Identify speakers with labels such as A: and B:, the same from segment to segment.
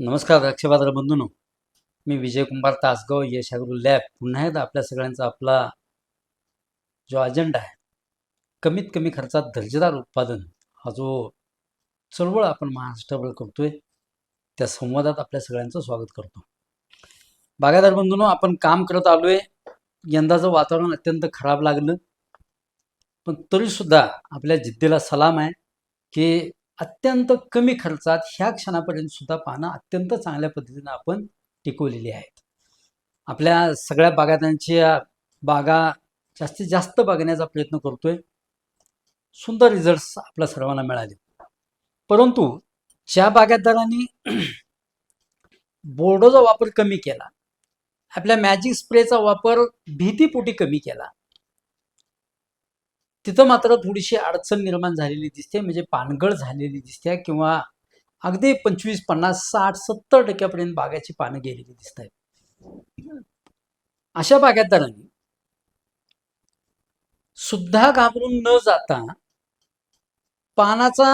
A: नमस्कार द्राक्षबाजार बंधूंनो. मी विजयकुमार तासगाव यशागुरु लॅब. पुन्हा एकदा आपल्या सगळ्यांचा आपला जो अजेंडा आहे कमीत कमी खर्चात दर्जेदार उत्पादन हा जो चळवळ आपण महाराष्ट्रावर करतोय त्या संवादात आपल्या सगळ्यांचं स्वागत करतो. बागायदार बंधूंनो आपण काम करत आलो आहे यंदाचं वातावरण अत्यंत खराब लागलं. पण तरीसुद्धा आपल्या जिद्दीला सलाम आहे की अत्यंत कमी खर्चात ह्या क्षणापर्यंत सुद्धा पानं अत्यंत चांगल्या पद्धतीनं आपण टिकवलेली आहेत. आपल्या सगळ्या बागायतांच्या बागा जास्तीत जास्त बघण्याचा प्रयत्न करतोय. सुंदर रिझल्ट्स आपल्या सर्वांना मिळाले. परंतु ज्या बागायतदारांनी बोर्डोचा वापर कमी केला आपल्या मॅजिक स्प्रेचा वापर भीतीपोटी कमी केला तिथं मात्र थोडीशी अडचण निर्माण झालेली दिसते म्हणजे पानगळ झालेली दिसते किंवा अगदी पंचवीस पन्नास साठ सत्तर टक्क्यापर्यंत बागाची पानं गेलेली दिसत आहेत. अशा बागायतदारांनी सुद्धा घाबरून न जाता पानाचा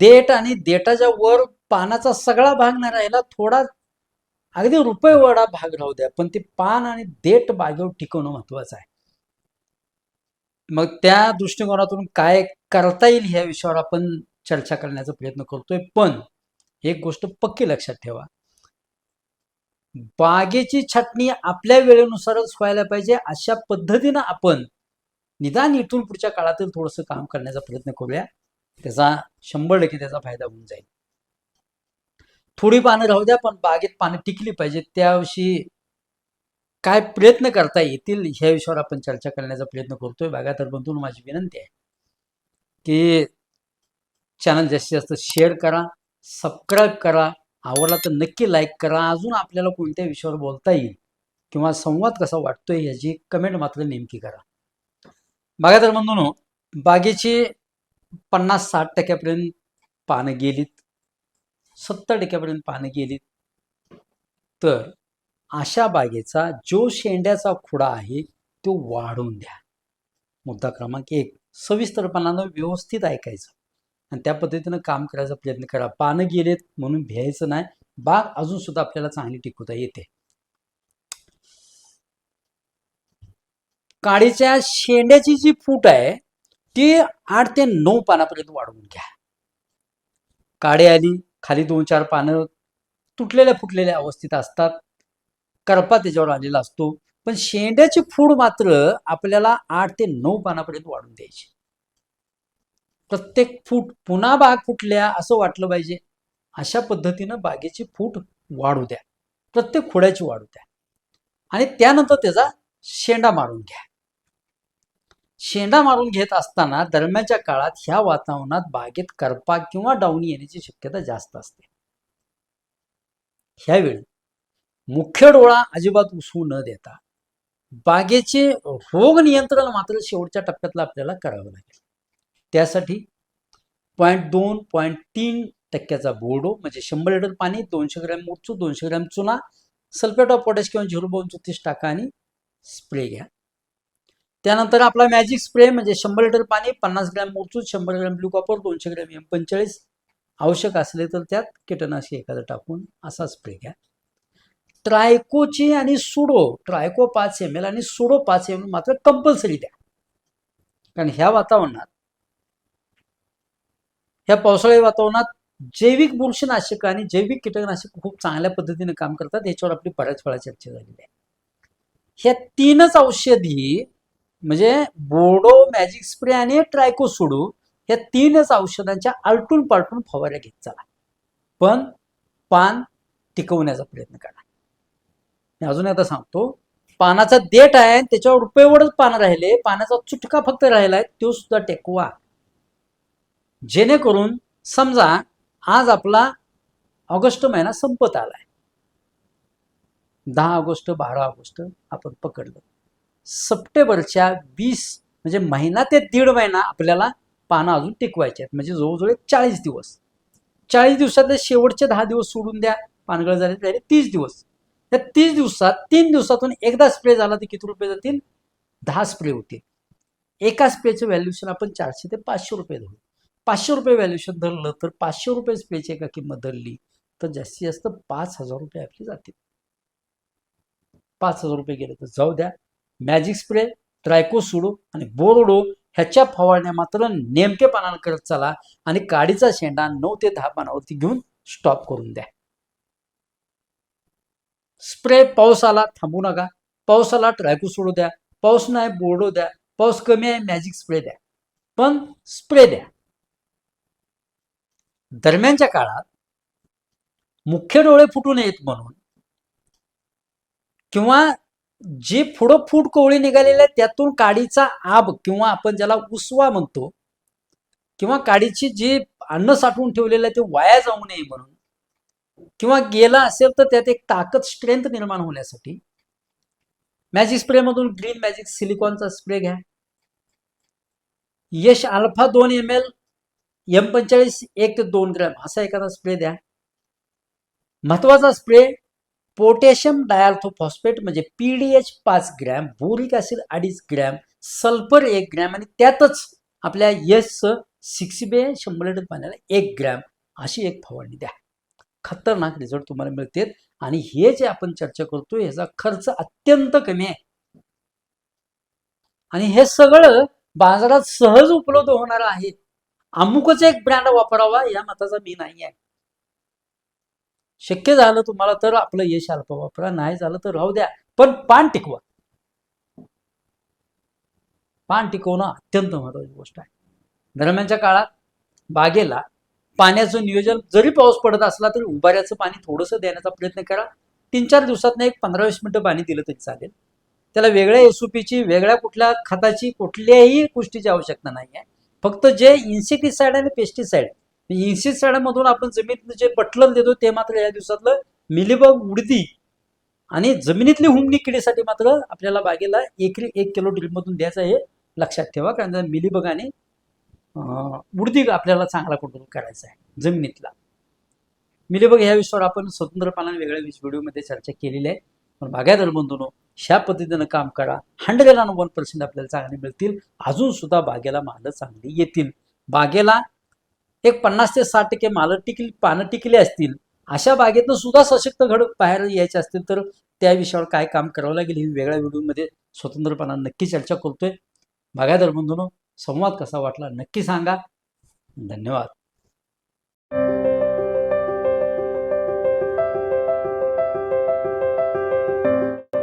A: देठ आणि देठाच्या वर पानाचा सगळा भाग नाही राहिला थोडा अगदी रुपये वडा भाग राहू द्या पण ते पान आणि देठ बागेवर टिकवणं महत्वाचं आहे. मग त्या दृष्टिकोनातून काय करता येईल ह्या विषयावर आपण चर्चा करण्याचा प्रयत्न करतोय. पण एक गोष्ट पक्की लक्षात ठेवा. बागेची छाटणी आपल्या वेळेनुसारच व्हायला पाहिजे. अशा पद्धतीनं आपण निदान इथून पुढच्या काळातील थोडंसं काम करण्याचा प्रयत्न करूया. त्याचा शंभर टक्के त्याचा फायदा होऊन जाईल. थोडी पानं राहू द्या पण बागेत पानं टिकली पाहिजे त्याविषयी काय प्रयत्न करता येतील ह्या विषयावर आपण चर्चा करण्याचा प्रयत्न करतोय. बागायतर माझी विनंती आहे की चॅनल जास्तीत जास्त शेअर करा सबस्क्राईब करा आवडला तर नक्की लाईक करा. अजून आपल्याला कोणत्या विषयावर बोलता येईल किंवा संवाद कसा वाटतोय याची कमेंट मात्र नेमकी करा. बागायतर बंधून बागेची पन्नास साठ टक्क्यापर्यंत पानं गेलीत सत्तर टक्क्यापर्यंत पानं गेलीत. तर अशा बागेचा जो शेंड्याचा खुडा आहे तो वाढवून द्या. मुद्दा क्रमांक एक सविस्तरपणानं व्यवस्थित ऐकायचं. आणि त्या पद्धतीनं काम करायचा प्रयत्न करा. पानं गेलेत म्हणून भ्यायचं नाही. बाग अजून सुद्धा आपल्याला चांगली टिकवता येते. काडीच्या शेंड्याची जी फूट आहे ती आठ ते नऊ पानापर्यंत वाढवून घ्या. काडे आली खाली दोन चार पानं तुटलेल्या फुटलेल्या अवस्थेत असतात. करपा त्याच्यावर आलेला असतो. पण शेंड्याची फूड मात्र आपल्याला आठ ते नऊ पानापर्यंत वाढून द्यायची. प्रत्येक फूट पुन्हा बाग फुटल्या असं वाटलं पाहिजे. अशा पद्धतीनं बागेची फूट वाढू द्या. प्रत्येक खोड्याची वाढू द्या. आणि त्यानंतर त्याचा शेंडा मारून घ्या. शेंडा मारून घेत असताना दरम्यानच्या काळात ह्या वातावरणात बागेत करपा किंवा डावणी येण्याची शक्यता जास्त असते. ह्यावेळी मुख्य डोळा अजिबात उसवू न देता बागेचे रोग नियंत्रण मात्र शेवटच्या टप्प्यातला आपल्याला करावं लागेल. त्यासाठी पॉईंट दोन पॉईंट तीन टक्क्याचा बोर्डो म्हणजे शंभर लिटर पाणी दोनशे ग्रॅम मोजचू दोनशे ग्रॅम चुना सल्फेट ऑफ पोटॅश किंवा झिरो दोन चौतीस टाका आणि स्प्रे घ्या. त्यानंतर आपला मॅजिक स्प्रे म्हणजे शंभर लिटर पाणी पन्नास ग्रॅम मोजचूत शंभर ग्रॅम ब्लू कॉपर दोनशे ग्रॅम एम पंचेचाळीस आवश्यक असले तर त्यात कीटकनाशक एखादं टाकून असा स्प्रे घ्या. ट्रायकोची आणि सुडो ट्रायको पाच एम एल आणि सुडो पाच एम एल मात्र कंपल्सरी द्या. कारण ह्या वातावरणात ह्या पावसाळी वातावरणात जैविक बुरशीनाशक आणि जैविक कीटकनाशक खूप चांगल्या पद्धतीने काम करतात. याच्यावर आपली बऱ्याच वेळा चर्चा झालेली आहे. ह्या तीनच औषधी म्हणजे बोडो मॅजिक स्प्रे आणि ट्रायको सुडो या तीनच औषधांच्या आलटून पालटून फवाऱ्या घेत चला. पण पान टिकवण्याचा प्रयत्न करा. मी अजून एकदा सांगतो पानाचा देठ आहे त्याच्यावर रुपयेवरच पानं राहिले पाण्याचा चुटका फक्त राहिलाय तो सुद्धा टेकवा. जेणेकरून समजा आज आपला ऑगस्ट महिना संपत आलाय. दहा ऑगस्ट बारा ऑगस्ट आपण पकडलं. सप्टेंबरच्या वीस म्हणजे महिना ते दीड महिना आपल्याला पानं अजून टिकवायचे आहेत. म्हणजे जवळजवळ चाळीस दिवस. चाळीस दिवसातले शेवटचे दहा दिवस सोडून द्या. पानगळ झाले झाले तीस दिवस. या तीस दिवसात तीन दिवसातून एकदा स्प्रे झाला तर किती रुपये जातील? दहा स्प्रे होतील. एका स्प्रेचं व्हॅल्युएशन आपण चारशे ते पाचशे रुपये धरू. पाचशे रुपये व्हॅल्युएशन धरलं तर पाचशे रुपये स्प्रेची एका किंमत धरली तर जास्तीत जास्त पाच हजार रुपये आपले जातील. पाच हजार रुपये गेले तर जाऊ द्या. मॅजिक स्प्रे ट्रायकोसुडो आणि बोरोडो ह्याच्या फवारण्या मात्र नेमकेपणानं करत चला आणि काडीचा शेंडा नऊ ते दहा पानावरती घेऊन स्टॉप करून द्या. स्प्रे पाऊस आला थांबू नका. पाऊस आला ट्रायकोसुडो द्या. पाऊस नाही बोर्डो द्या. पाऊस कमी आहे मॅजिक स्प्रे द्या. पण स्प्रे द्या. दरम्यानच्या काळात मुख्य डोळे फुटू नयेत म्हणून किंवा जे पुढं फूट कोवळी निघालेले आहेत त्यातून काडीचा आब किंवा आपण ज्याला उसवा म्हणतो किंवा काडीची जे अन्न साठवून ठेवलेलं आहे ते वाया जाऊ नये म्हणून किंवा गेला असेल तर त्यात एक ताकद स्ट्रेंथ निर्माण होण्यासाठी. मॅजिक स्प्रेमधून ग्रीन मॅजिक सिलिकॉनचा स्प्रे घ्या. यश अल्फा दोन एम एल एम पंचेचाळीस एक ते दोन ग्रॅम असा एखादा स्प्रे द्या. महत्त्वाचा स्प्रे पोटॅशियम डायल्थोफॉस्फेट म्हणजे पीडीएच पाच ग्रॅम बोरिक ऍसिड अडीच ग्रॅम सल्फर एक ग्रॅम आणि त्यातच आपल्या यश सिक्स बे शंभर लिटर पाण्याला एक ग्रॅम अशी एक फवारणी द्या. खतरनाक रिझल्ट तुम्हाला मिळते आणि हे जे आपण चर्चा करतो ह्याचा खर्च अत्यंत कमी आहे. आणि हे सगळं बाजारात सहज उपलब्ध होणार आहे. अमुकच एक ब्रँड वापरावा या मताचा मी नाही आहे. शक्य झालं तुम्हाला तर आपलं यश अल्प वापरा नाही झालं तर राहू द्या. पण पान टिकवा. पान टिकवणं अत्यंत महत्वाची गोष्ट आहे. दरम्यानच्या काळात बागेला पाण्याचं नियोजन जरी पाऊस पडत असला तरी उभाऱ्याचं पाणी थोडंसं देण्याचा प्रयत्न करा. तीन चार दिवसात एक पंधरा वीस मिनिटं पाणी दिलं तरी चालेल. त्याला वेगळ्या एसओपीची वेगळ्या कुठल्या खताची कुठल्याही गोष्टीची आवश्यकता नाही आहे फक्त जे इन्सेक्टिसाइड आणि पेस्टिसाइड म्हणजे इन्सेक्टिसाइडमधून आपण जमिनीत जे बटलन देतो ते मात्र या दिवसातलं मिलीबग उडती आणि जमिनीतली हुमणी किडीसाठी मात्र आपल्याला बागेला एकरी एक किलो ड्रिलमधून द्यायचं हे लक्षात ठेवा कारण आणि मिलीबग अं, आपल्याला चांगला कंट्रोल करायचा आहे? जमिनीतला. मिलेबग ह्या विषयावर आपण स्वतंत्रपणाने वेगळ्या व्हिडिओमध्ये चर्चा केलेली आहे. पण बागायतदार बंधूनो ह्या पद्धतीनं काम करा. हंड्रेड अँड वन पर्सेंट आपल्याला चांगले मिळतील. अजून सुद्धा बागेला मालं चांगली येतील. बागेला एक पन्नास ते साठ टक्के मालं टिकली पानं टिकली असतील. अशा बागेतनं सुद्धा सशक्त घड बाहेर यायचे असतील तर त्या विषयावर काय काम करावं लागेल ही वेगळ्या व्हिडिओमध्ये स्वतंत्रपणा नक्की चर्चा करतोय. बागायदार बंधूनो संवाद कसा वाटला नक्की सांगा. धन्यवाद.